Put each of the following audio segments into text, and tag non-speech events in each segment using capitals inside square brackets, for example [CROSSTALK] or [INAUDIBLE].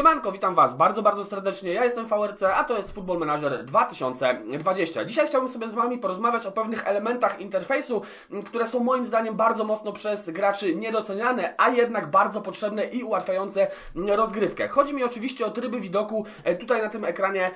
Siemanko, witam Was bardzo, bardzo serdecznie. Ja jestem VRC, a to jest Football Manager 2020. Dzisiaj chciałbym sobie z Wami porozmawiać o pewnych elementach interfejsu, które są moim zdaniem bardzo mocno przez graczy niedoceniane, a jednak bardzo potrzebne i ułatwiające rozgrywkę. Chodzi mi oczywiście o tryby widoku e, tutaj na tym ekranie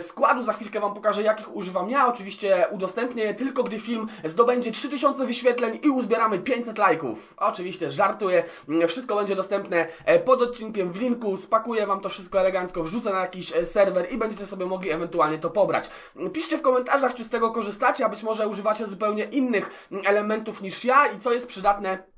składu. Za chwilkę Wam pokażę, jakich używam ja. Oczywiście udostępnię je tylko, gdy film zdobędzie 3000 wyświetleń i uzbieramy 500 lajków. Oczywiście żartuję. Wszystko będzie dostępne e, pod odcinkiem w linku. Spakuję Wam to wszystko elegancko, wrzucę na jakiś e, serwer i będziecie sobie mogli ewentualnie to pobrać. Piszcie w komentarzach, czy z tego korzystacie, a być może używacie zupełnie innych m, elementów niż ja i co jest przydatne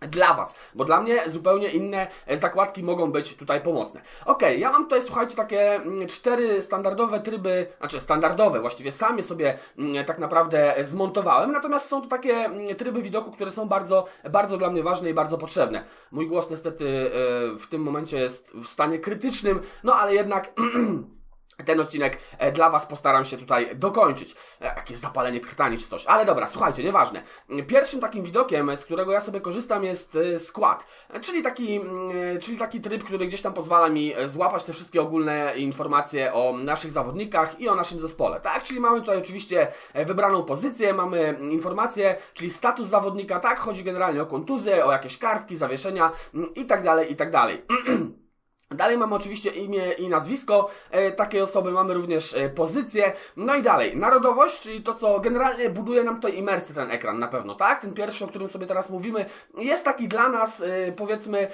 dla Was, bo dla mnie zupełnie inne e, zakładki mogą być tutaj pomocne. Ok, ja mam tutaj, słuchajcie, takie mm, cztery standardowe tryby, znaczy standardowe, właściwie sami sobie mm, tak naprawdę zmontowałem, natomiast są to takie mm, tryby widoku, które są bardzo, bardzo dla mnie ważne i bardzo potrzebne. Mój głos niestety e, w tym momencie jest w stanie krytycznym, no ale jednak [CLEARS THROAT] ten odcinek e, dla Was postaram się tutaj dokończyć. E, Jakieś zapalenie krtani czy coś. Ale dobra, słuchajcie, nieważne. Pierwszym takim widokiem, z którego ja sobie korzystam jest e, skład. Czyli taki, mm, czyli taki tryb, który gdzieś tam pozwala mi złapać te wszystkie ogólne informacje o naszych zawodnikach i o naszym zespole. Tak, czyli mamy tutaj oczywiście wybraną pozycję, mamy mm, informacje, czyli status zawodnika, tak, chodzi generalnie o kontuzję, o jakieś kartki, zawieszenia mm, i tak dalej, i tak dalej. [CLEARS THROAT] Dalej mamy oczywiście imię i nazwisko e, takiej osoby, mamy również e, pozycję, no i dalej, narodowość, czyli to, co generalnie buduje nam tutaj imersję ten ekran na pewno, tak? Ten pierwszy, o którym sobie teraz mówimy, jest taki dla nas, e, powiedzmy,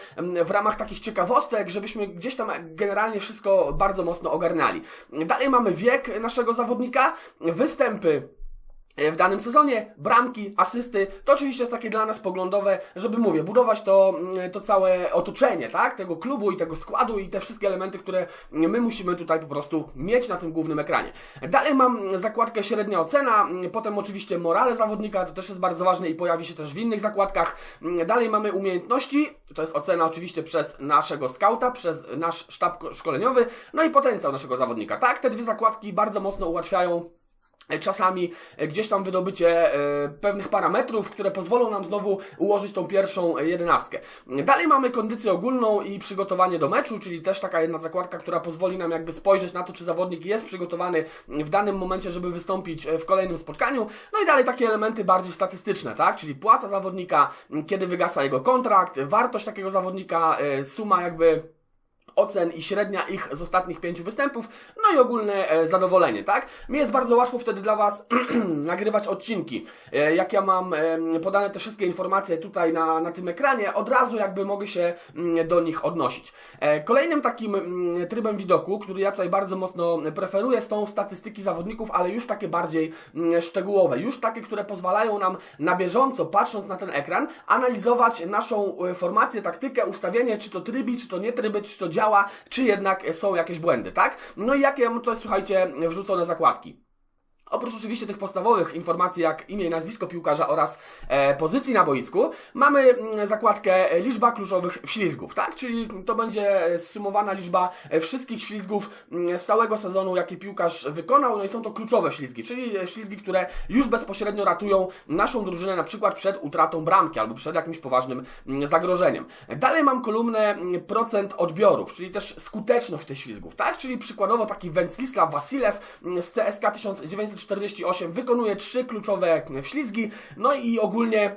w ramach takich ciekawostek, żebyśmy gdzieś tam generalnie wszystko bardzo mocno ogarniali. Dalej mamy wiek naszego zawodnika, występy w danym sezonie, bramki, asysty, to oczywiście jest takie dla nas poglądowe, żeby mówię, budować to, mm, to całe otoczenie, tak, tego klubu i tego składu i te wszystkie elementy, które my musimy tutaj po prostu mieć na tym głównym ekranie. Dalej mam zakładkę średnia ocena, potem oczywiście morale zawodnika, to też jest bardzo ważne i pojawi się też w innych zakładkach. Dalej mamy umiejętności, to jest ocena oczywiście przez naszego skauta, przez nasz sztab szkoleniowy, no i potencjał naszego zawodnika, tak, te dwie zakładki bardzo mocno ułatwiają czasami e, gdzieś tam wydobycie e, pewnych parametrów, które pozwolą nam znowu ułożyć tą pierwszą e, jedenastkę. Dalej mamy kondycję ogólną i przygotowanie do meczu, czyli też taka jedna zakładka, która pozwoli nam jakby spojrzeć na to, czy zawodnik jest przygotowany w danym momencie, żeby wystąpić w kolejnym spotkaniu. No i dalej takie elementy bardziej statystyczne, tak? Czyli płaca zawodnika, kiedy wygasa jego kontrakt, wartość takiego zawodnika, suma jakby ocen i średnia ich z ostatnich pięciu występów, no i ogólne e, zadowolenie, tak? Mi jest bardzo łatwo wtedy dla Was [CLEARS THROAT] nagrywać odcinki. E, jak ja mam e, podane te wszystkie informacje tutaj na, na tym ekranie, od razu jakby mogę się mm, do nich odnosić. E, kolejnym takim mm, trybem widoku, który ja tutaj bardzo mocno preferuję, są statystyki zawodników, ale już takie bardziej mm, szczegółowe, już takie, które pozwalają nam na bieżąco, patrząc na ten ekran, analizować naszą e, formację, taktykę, ustawienie, czy to trybi, czy to nie tryby, czy to działa, czy jednak są jakieś błędy, tak? No i jakie mam tutaj, słuchajcie, wrzucone zakładki. Oprócz oczywiście tych podstawowych informacji jak imię i nazwisko piłkarza oraz e, pozycji na boisku, mamy mm, zakładkę e, liczba kluczowych ślizgów, tak? Czyli to będzie e, zsumowana liczba e, wszystkich ślizgów mm, z całego sezonu, jaki piłkarz wykonał, no i są to kluczowe ślizgi, czyli ślizgi, które już bezpośrednio ratują naszą drużynę na przykład przed utratą bramki albo przed jakimś poważnym mm, zagrożeniem. Dalej mam kolumnę procent odbiorów, czyli też skuteczność tych ślizgów, tak? Czyli przykładowo taki Wenclislaw Wasilew z CSK 1948 wykonuje trzy kluczowe ślizgi, no i ogólnie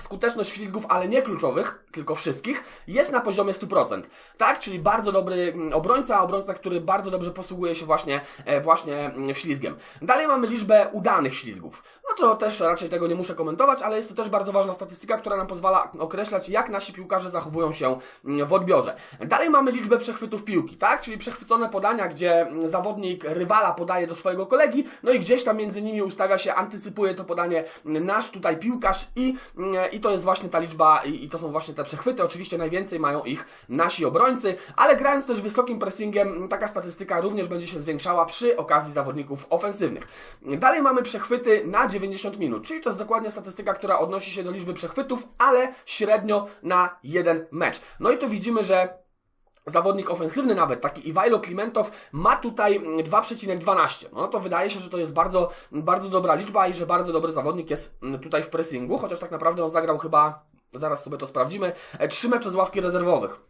skuteczność ślizgów, ale nie kluczowych, tylko wszystkich, jest na poziomie 100%. Tak? Czyli bardzo dobry mm, obrońca, obrońca, który bardzo dobrze posługuje się właśnie, e, właśnie mm, ślizgiem. Dalej mamy liczbę udanych ślizgów. No to też raczej tego nie muszę komentować, ale jest to też bardzo ważna statystyka, która nam pozwala określać, jak nasi piłkarze zachowują się mm, w odbiorze. Dalej mamy liczbę przechwytów piłki, tak? Czyli przechwycone podania, gdzie zawodnik rywala podaje do swojego kolegi, no i gdzieś tam między nimi ustawia się, antycypuje to podanie nasz tutaj piłkarz i i to jest właśnie ta liczba i, i to są właśnie te przechwyty. Oczywiście najwięcej mają ich nasi obrońcy, ale grając też wysokim pressingiem, taka statystyka również będzie się zwiększała przy okazji zawodników ofensywnych. Dalej mamy przechwyty na 90 minut, czyli to jest dokładnie statystyka, która odnosi się do liczby przechwytów, ale średnio na jeden mecz. No i tu widzimy, że zawodnik ofensywny nawet, taki Iwajlo Klimentow ma tutaj 2,12. No to wydaje się, że to jest bardzo, bardzo dobra liczba i że bardzo dobry zawodnik jest tutaj w pressingu, chociaż tak naprawdę on zagrał chyba, zaraz sobie to sprawdzimy, e, trzy mecze z ławki rezerwowych.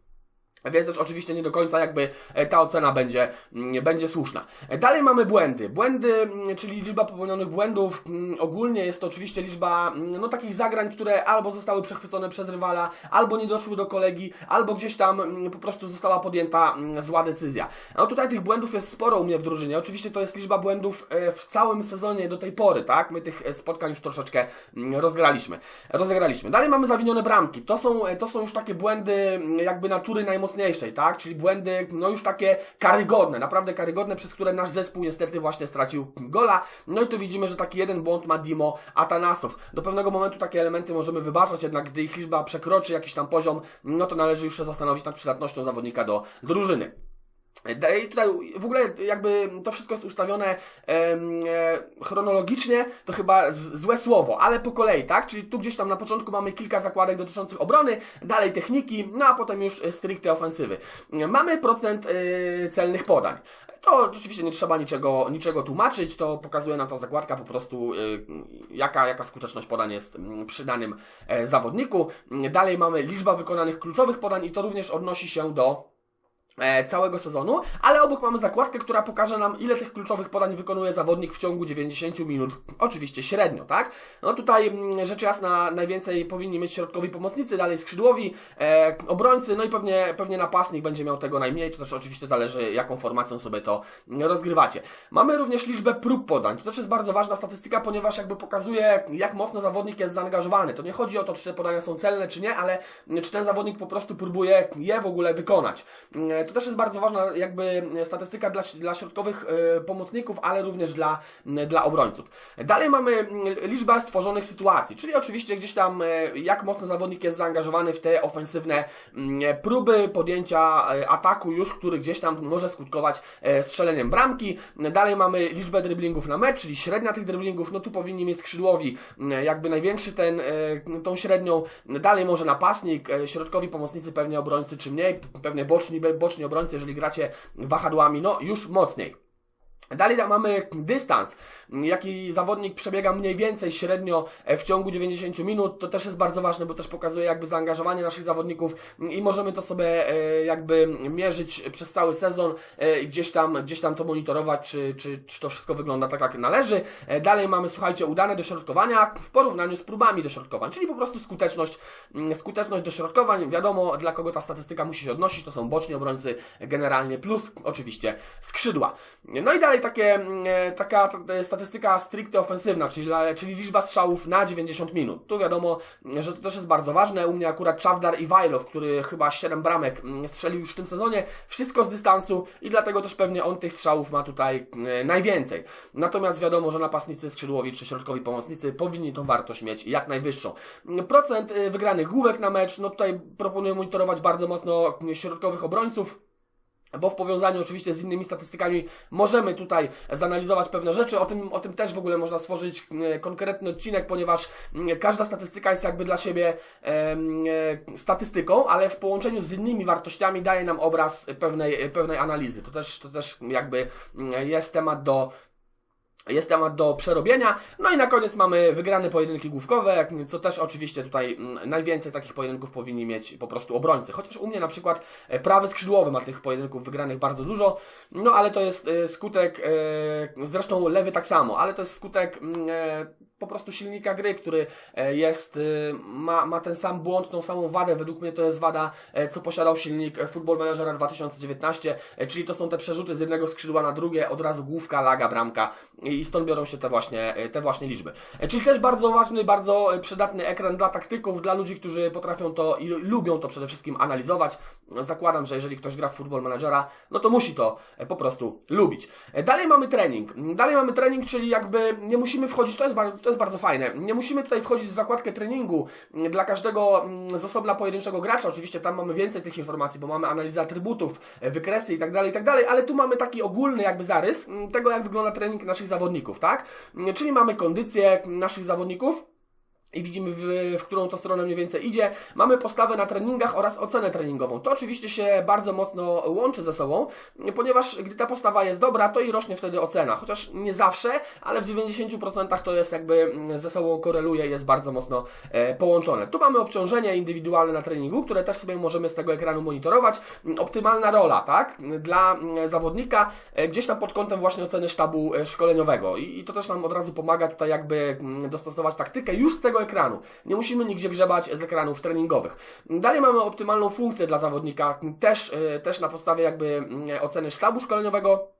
Więc też oczywiście nie do końca jakby e, ta ocena będzie, mm, będzie słuszna. E, Dalej mamy błędy. Błędy, mm, czyli liczba popełnionych błędów. mm, Ogólnie jest to oczywiście liczba no, takich zagrań, które albo zostały przechwycone przez rywala, albo nie doszły do kolegi, albo gdzieś tam po prostu została podjęta zła decyzja. No tutaj tych błędów jest sporo u mnie w drużynie. Oczywiście to jest liczba błędów e, w całym sezonie do tej pory, tak? My tych spotkań już troszeczkę rozgraliśmy. Rozegraliśmy. Dalej mamy zawinione bramki. To są, to są już takie błędy jakby natury najmocniejszej, tak? Czyli błędy, no już takie karygodne, naprawdę karygodne, przez które nasz zespół niestety właśnie stracił gola. No i tu widzimy, że taki jeden błąd ma Dimo Atanasow. Do pewnego momentu takie elementy możemy wybaczać, jednak gdy ich liczba przekroczy jakiś tam poziom, no to należy już się zastanowić nad przydatnością zawodnika do drużyny. I tutaj w ogóle jakby to wszystko jest ustawione em, e, chronologicznie, to chyba z, złe słowo, ale po kolei, tak? Czyli tu gdzieś tam na początku mamy kilka zakładek dotyczących obrony, dalej techniki, no a potem już stricte ofensywy. Mamy procent e, celnych podań. To oczywiście nie trzeba niczego, niczego tłumaczyć, to pokazuje nam ta zakładka po prostu, e, jaka, jaka skuteczność podań jest przy danym e, zawodniku. Dalej mamy liczba wykonanych kluczowych podań i to również odnosi się do całego sezonu, ale obok mamy zakładkę, która pokaże nam, ile tych kluczowych podań wykonuje zawodnik w ciągu 90 minut. Oczywiście średnio, tak? No tutaj mm, rzecz jasna najwięcej powinni mieć środkowi pomocnicy, dalej skrzydłowi, e, obrońcy, no i pewnie, pewnie napastnik będzie miał tego najmniej, to też oczywiście zależy, jaką formacją sobie to mm, rozgrywacie. Mamy również liczbę prób podań. To też jest bardzo ważna statystyka, ponieważ jakby pokazuje, jak mocno zawodnik jest zaangażowany. To nie chodzi o to, czy te podania są celne, czy nie, ale mm, czy ten zawodnik po prostu próbuje je w ogóle wykonać. To też jest bardzo ważna jakby statystyka dla, dla środkowych e, pomocników, ale również dla, dla obrońców. Dalej mamy liczbę stworzonych sytuacji, czyli oczywiście gdzieś tam e, jak mocno zawodnik jest zaangażowany w te ofensywne próby podjęcia e, ataku już, który gdzieś tam może skutkować strzeleniem bramki. Dalej mamy liczbę driblingów na mecz, czyli średnia tych driblingów, no tu powinni mieć skrzydłowi jakby największy ten, tą średnią. Dalej może napastnik, środkowi pomocnicy pewnie obrońcy czy mniej, pewnie boczni, boczni obrońcy, jeżeli gracie wahadłami, no już mocniej. Dalej mamy dystans, jaki zawodnik przebiega mniej więcej średnio e, w ciągu 90 minut. To też jest bardzo ważne, bo też pokazuje jakby zaangażowanie naszych zawodników i możemy to sobie e, jakby mierzyć przez cały sezon e, gdzieś tam, gdzieś tam to monitorować, czy, czy, czy to wszystko wygląda tak, jak należy. Dalej mamy, słuchajcie, udane dośrodkowania w porównaniu z próbami dośrodkowań, czyli po prostu skuteczność, mm, skuteczność dośrodkowań. Wiadomo, dla kogo ta statystyka musi się odnosić, to są boczni obrońcy generalnie, plus oczywiście skrzydła. No i dalej takie, mm, e, taka e, statystyka stricte ofensywna, czyli, czyli liczba strzałów na 90 minut. Tu wiadomo, że to też jest bardzo ważne. U mnie akurat Czawdar i Wajlow, który chyba 7 bramek mm, strzelił już w tym sezonie, wszystko z dystansu i dlatego też pewnie on tych strzałów ma tutaj e, najwięcej. Natomiast wiadomo, że napastnicy skrzydłowi czy środkowi pomocnicy powinni tą wartość mieć jak najwyższą. Procent wygranych główek na mecz, no tutaj proponuję monitorować bardzo mocno środkowych obrońców. Bo w powiązaniu oczywiście z innymi statystykami możemy tutaj zanalizować pewne rzeczy. O tym, o tym też w ogóle można stworzyć e, konkretny odcinek, ponieważ mm, każda statystyka jest jakby dla siebie e, statystyką, ale w połączeniu z innymi wartościami daje nam obraz pewnej, pewnej analizy. To też, to też jakby mm, jest temat do jest temat do przerobienia. No i na koniec mamy wygrane pojedynki główkowe, co też oczywiście tutaj mm, najwięcej takich pojedynków powinni mieć po prostu obrońcy. Chociaż u mnie na przykład e, prawy skrzydłowy ma tych pojedynków wygranych bardzo dużo, no ale to jest e, skutek, e, zresztą lewy tak samo, ale to jest skutek mm, po prostu silnika gry, który e, jest, y, ma, ma ten sam błąd, tą samą wadę. Według mnie to jest wada, e, co posiadał silnik e, Football Managera 2019, e, czyli to są te przerzuty z jednego skrzydła na drugie, od razu główka, laga, bramka i stąd biorą się te właśnie, e, te właśnie liczby. E, Czyli też bardzo ważny, bardzo e, przydatny ekran dla taktyków, dla ludzi, którzy potrafią to i lubią to przede wszystkim analizować. Zakładam, że jeżeli ktoś gra w Football Managera, no to musi to e, po prostu lubić. E, Dalej mamy trening. Dalej mamy trening, czyli jakby nie musimy wchodzić, to jest bardzo, to jest bardzo fajne. Nie musimy tutaj wchodzić w zakładkę treningu mm, dla każdego mm, z osobna pojedynczego gracza. Oczywiście tam mamy więcej tych informacji, bo mamy analizę atrybutów, e, wykresy i tak dalej, i tak ale tu mamy taki ogólny jakby zarys mm, tego, jak wygląda trening naszych zawodników, tak? Czyli mamy kondycję naszych zawodników. I widzimy, w, w którą to stronę mniej więcej idzie. Mamy postawę na treningach oraz ocenę treningową. To oczywiście się bardzo mocno łączy ze sobą, ponieważ gdy ta postawa jest dobra, to i rośnie wtedy ocena. Chociaż nie zawsze, ale w 90% to jest jakby mm, ze sobą koreluje, jest bardzo mocno e, połączone. Tu mamy obciążenie indywidualne na treningu, które też sobie możemy z tego ekranu monitorować. Optymalna rola, tak, dla mm, zawodnika, e, gdzieś tam pod kątem właśnie oceny sztabu e, szkoleniowego. I, I to też nam od razu pomaga tutaj jakby mm, dostosować taktykę już z tego ekranu. Nie musimy nigdzie grzebać z ekranów treningowych. Dalej mamy optymalną funkcję dla zawodnika, też, e, też na podstawie jakby mm, oceny sztabu szkoleniowego.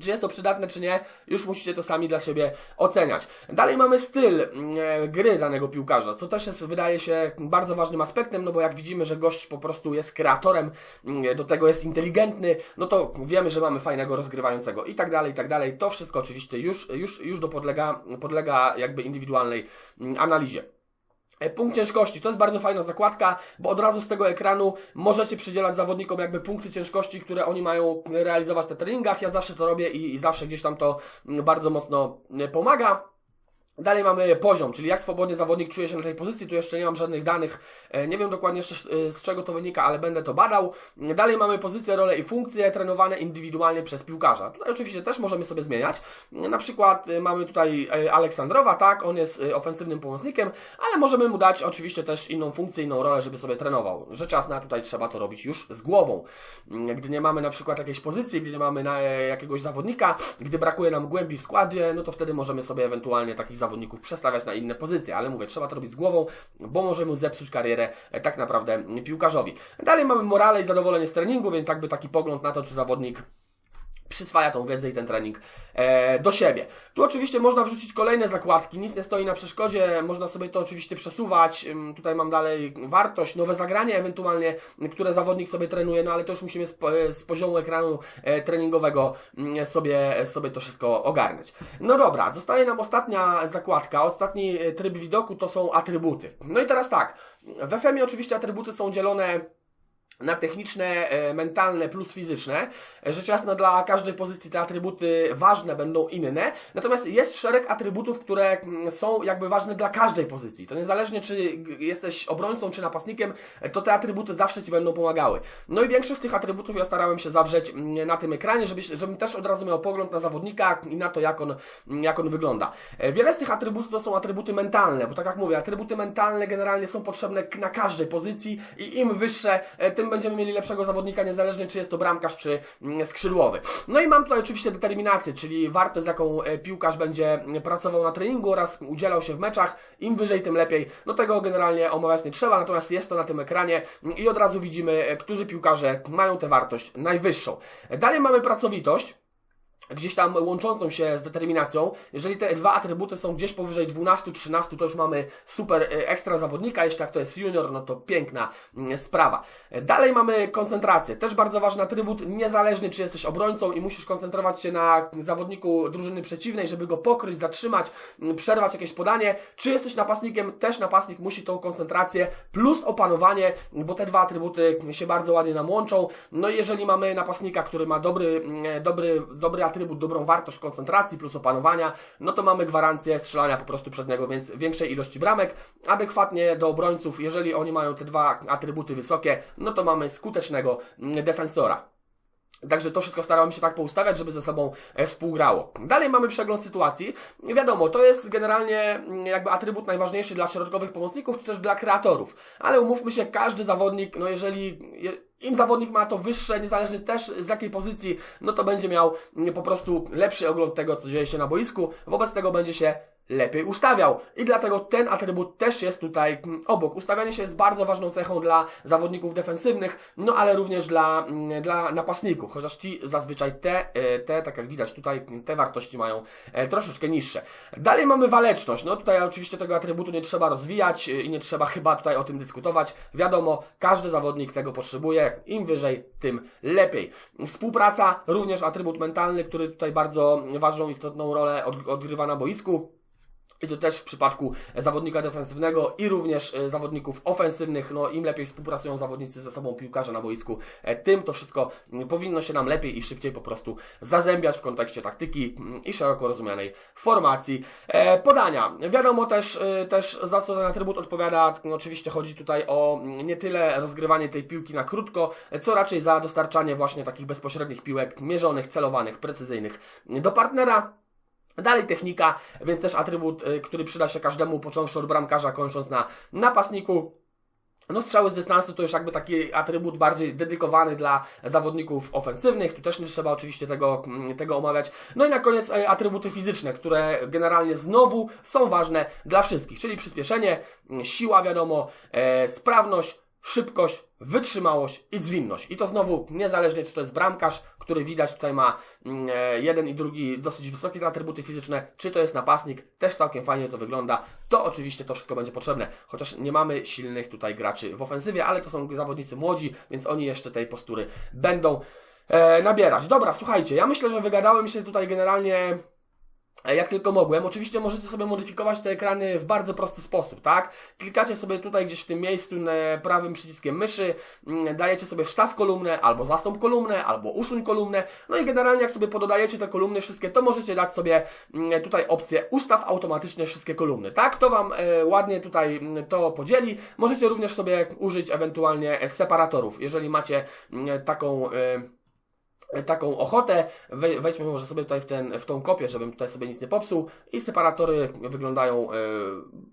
Czy jest to przydatne, czy nie, już musicie to sami dla siebie oceniać. Dalej mamy styl mm, e, gry danego piłkarza, co też jest, wydaje się, bardzo ważnym aspektem, no bo jak widzimy, że gość po prostu jest kreatorem, mm, do tego jest inteligentny, no to wiemy, że mamy fajnego rozgrywającego i tak dalej, i tak dalej. To wszystko oczywiście już, już, już do podlega, podlega jakby indywidualnej mm, analizie. E, punkt ciężkości to jest bardzo fajna zakładka, bo od razu z tego ekranu możecie przydzielać zawodnikom jakby punkty ciężkości, które oni mają realizować na treningach. Ja zawsze to robię i, i zawsze gdzieś tam to mm, bardzo mocno e, pomaga. Dalej mamy poziom, czyli jak swobodnie zawodnik czuje się na tej pozycji. Tu jeszcze nie mam żadnych danych, e, nie wiem dokładnie jeszcze z czego to wynika, ale będę to badał. Dalej mamy pozycję, rolę i funkcje trenowane indywidualnie przez piłkarza. Tutaj oczywiście też możemy sobie zmieniać. Na przykład e, mamy tutaj e, Aleksandrowa, tak, on jest ofensywnym pomocnikiem, ale możemy mu dać oczywiście też inną funkcję, inną rolę, żeby sobie trenował. Rzecz jasna, tutaj trzeba to robić już z głową. Gdy nie mamy na przykład jakiejś pozycji, gdy nie mamy jakiegoś zawodnika, gdy brakuje nam głębi w składzie, no to wtedy możemy sobie ewentualnie takich zawodników przestawiać na inne pozycje, ale mówię, trzeba to robić z głową, bo możemy zepsuć karierę e, tak naprawdę piłkarzowi. Dalej mamy morale i zadowolenie z treningu, więc jakby taki pogląd na to, czy zawodnik przyswaja tą wiedzę i ten trening e, do siebie. Tu oczywiście można wrzucić kolejne zakładki, nic nie stoi na przeszkodzie, można sobie to oczywiście przesuwać. Tutaj mam dalej wartość, nowe zagranie ewentualnie, które zawodnik sobie trenuje, no ale to już musimy z, z poziomu ekranu e, treningowego mm, sobie, sobie to wszystko ogarnąć. No dobra, zostaje nam ostatnia zakładka, ostatni e, tryb widoku to są atrybuty. No i teraz tak, w FM oczywiście atrybuty są dzielone na techniczne, e, mentalne plus fizyczne. Rzecz jasna dla każdej pozycji te atrybuty ważne będą inne, natomiast jest szereg atrybutów, które mm, są jakby ważne dla każdej pozycji. To niezależnie czy jesteś obrońcą czy napastnikiem, to te atrybuty zawsze Ci będą pomagały. No i większość z tych atrybutów ja starałem się zawrzeć mm, na tym ekranie, żeby, żebym też od razu miał pogląd na zawodnika i na to, jak on, mm, jak on wygląda. E, wiele z tych atrybutów to są atrybuty mentalne, bo tak jak mówię, atrybuty mentalne generalnie są potrzebne na każdej pozycji i im wyższe, e, tym będziemy mieli lepszego zawodnika, niezależnie czy jest to bramkarz, czy mm, skrzydłowy. No i mam tutaj oczywiście determinację, czyli wartość, z jaką e, piłkarz będzie mm, pracował na treningu oraz udzielał się w meczach. Im wyżej, tym lepiej. No tego generalnie omawiać nie trzeba, natomiast jest to na tym ekranie i od razu widzimy, e, którzy piłkarze mają tę wartość najwyższą. Dalej mamy pracowitość gdzieś tam łączącą się z determinacją. Jeżeli te dwa atrybuty są gdzieś powyżej 12-13, to już mamy super e, ekstra zawodnika. Jeśli tak to jest junior, no to piękna mm, sprawa. Dalej mamy koncentrację. Też bardzo ważny atrybut, niezależnie czy jesteś obrońcą i musisz koncentrować się na zawodniku drużyny przeciwnej, żeby go pokryć, zatrzymać, mm, przerwać jakieś podanie. Czy jesteś napastnikiem, też napastnik musi tą koncentrację plus opanowanie, bo te dwa atrybuty się bardzo ładnie nam łączą. No i jeżeli mamy napastnika, który ma dobry, mm, dobry, dobry atrybut, dobrą wartość koncentracji plus opanowania, no to mamy gwarancję strzelania po prostu przez niego, więc większej ilości bramek. Adekwatnie do obrońców, jeżeli oni mają te dwa atrybuty wysokie, no to mamy skutecznego mm, defensora. Także to wszystko starałem się tak poustawiać, żeby ze sobą e, współgrało. Dalej mamy przegląd sytuacji. Wiadomo, to jest generalnie mm, jakby atrybut najważniejszy dla środkowych pomocników, czy też dla kreatorów. Ale umówmy się, każdy zawodnik, no jeżeli im zawodnik ma to wyższe, niezależnie też z jakiej pozycji, no to będzie miał po prostu lepszy ogląd tego, co dzieje się na boisku. Wobec tego będzie się lepiej ustawiał. I dlatego ten atrybut też jest tutaj mm, obok. Ustawianie się jest bardzo ważną cechą dla zawodników defensywnych, no ale również dla, mm, dla napastników, chociaż ci zazwyczaj te, e, te, tak jak widać tutaj, te wartości mają e, troszeczkę niższe. Dalej mamy waleczność. No tutaj oczywiście tego atrybutu nie trzeba rozwijać e, i nie trzeba chyba tutaj o tym dyskutować. Wiadomo, każdy zawodnik tego potrzebuje. Im wyżej, tym lepiej. Współpraca, również atrybut mentalny, który tutaj bardzo ważną, istotną rolę odgrywa na boisku. I to też w przypadku zawodnika defensywnego i również e, zawodników ofensywnych. No, im lepiej współpracują zawodnicy ze sobą, piłkarze na boisku, e, tym to wszystko mm, powinno się nam lepiej i szybciej po prostu zazębiać w kontekście taktyki mm, i szeroko rozumianej formacji. E, podania. Wiadomo też, też za co ten atrybut odpowiada. No, oczywiście chodzi tutaj o mm, nie tyle rozgrywanie tej piłki na krótko, co raczej za dostarczanie właśnie takich bezpośrednich piłek, mierzonych, celowanych, precyzyjnych do partnera. Dalej technika, więc też atrybut, y, który przyda się każdemu, począwszy od bramkarza, kończąc na napastniku. No strzały z dystansu to już jakby taki atrybut bardziej dedykowany dla zawodników ofensywnych. Tu też nie trzeba oczywiście tego, mm, tego omawiać. No i na koniec e, atrybuty fizyczne, które generalnie znowu są ważne dla wszystkich, czyli przyspieszenie, mm, siła wiadomo, e, sprawność, szybkość, wytrzymałość i zwinność. I to znowu niezależnie, czy to jest bramkarz, który widać tutaj ma mm, e, jeden i drugi dosyć wysokie atrybuty fizyczne, czy to jest napastnik, też całkiem fajnie to wygląda. To oczywiście to wszystko będzie potrzebne, chociaż nie mamy silnych tutaj graczy w ofensywie, ale to są zawodnicy młodzi, więc oni jeszcze tej postury będą e, nabierać. Dobra, słuchajcie, ja myślę, że wygadałem się tutaj generalnie jak tylko mogłem. Oczywiście możecie sobie modyfikować te ekrany w bardzo prosty sposób, tak? Klikacie sobie tutaj gdzieś w tym miejscu na prawym przyciskiem myszy, mm, dajecie sobie wstaw kolumnę, albo zastąp kolumnę, albo usuń kolumnę. No i generalnie jak sobie pododajecie te kolumny wszystkie, to możecie dać sobie mm, tutaj opcję ustaw automatycznie wszystkie kolumny, tak? To Wam e, ładnie tutaj mm, to podzieli. Możecie również sobie użyć ewentualnie separatorów, jeżeli macie taką... Taką ochotę, wej- wejdźmy może sobie tutaj w, ten, w tą kopię, żebym tutaj sobie nic nie popsuł. I separatory wyglądają, e,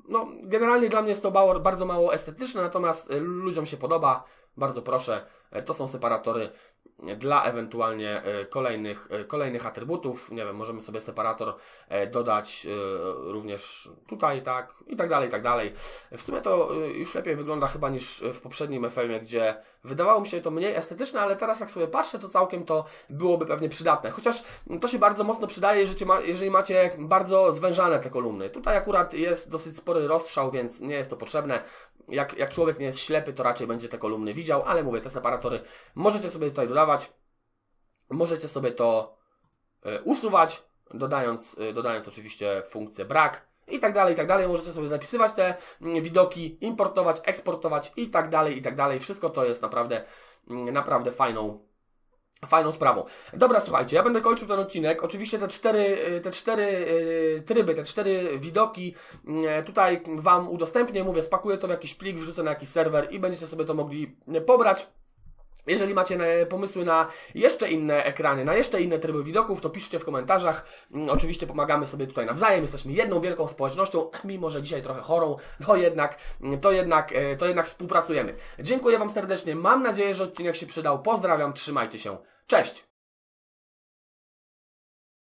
no generalnie dla mnie jest to bardzo mało estetyczne, natomiast e, ludziom się podoba, bardzo proszę, e, to są separatory dla ewentualnie e, kolejnych, e, kolejnych atrybutów, nie wiem, możemy sobie separator e, dodać również tutaj, tak, i tak dalej, i tak dalej. W sumie to już lepiej wygląda chyba niż w poprzednim FM-ie, gdzie wydawało mi się to mniej estetyczne, ale teraz jak sobie patrzę, to całkiem to byłoby pewnie przydatne. Chociaż to się bardzo mocno przydaje, jeżeli macie bardzo zwężane te kolumny. Tutaj akurat jest dosyć spory rozstrzał, więc nie jest to potrzebne. Jak, jak człowiek nie jest ślepy, to raczej będzie te kolumny widział, ale mówię, te separatory możecie sobie tutaj dodawać. Możecie sobie to e, usuwać, dodając, e, dodając oczywiście funkcję brak i tak dalej, i tak dalej. Możecie sobie zapisywać te mm, widoki, importować, eksportować i tak dalej, i tak dalej. Wszystko to jest naprawdę, mm, naprawdę fajną, fajną sprawą. Dobra, słuchajcie, ja będę kończył ten odcinek. Oczywiście te cztery, y, te cztery y, tryby, te cztery widoki y, tutaj Wam udostępnię. Mówię, spakuję to w jakiś plik, wrzucę na jakiś serwer i będziecie sobie to mogli pobrać. Jeżeli macie pomysły na jeszcze inne ekrany, na jeszcze inne tryby widoków, to piszcie w komentarzach. Mm, Oczywiście pomagamy sobie tutaj nawzajem, jesteśmy jedną wielką społecznością, mimo że dzisiaj trochę chorą, to jednak, to jednak, to jednak współpracujemy. Dziękuję Wam serdecznie, mam nadzieję, że odcinek się przydał. Pozdrawiam, trzymajcie się. Cześć!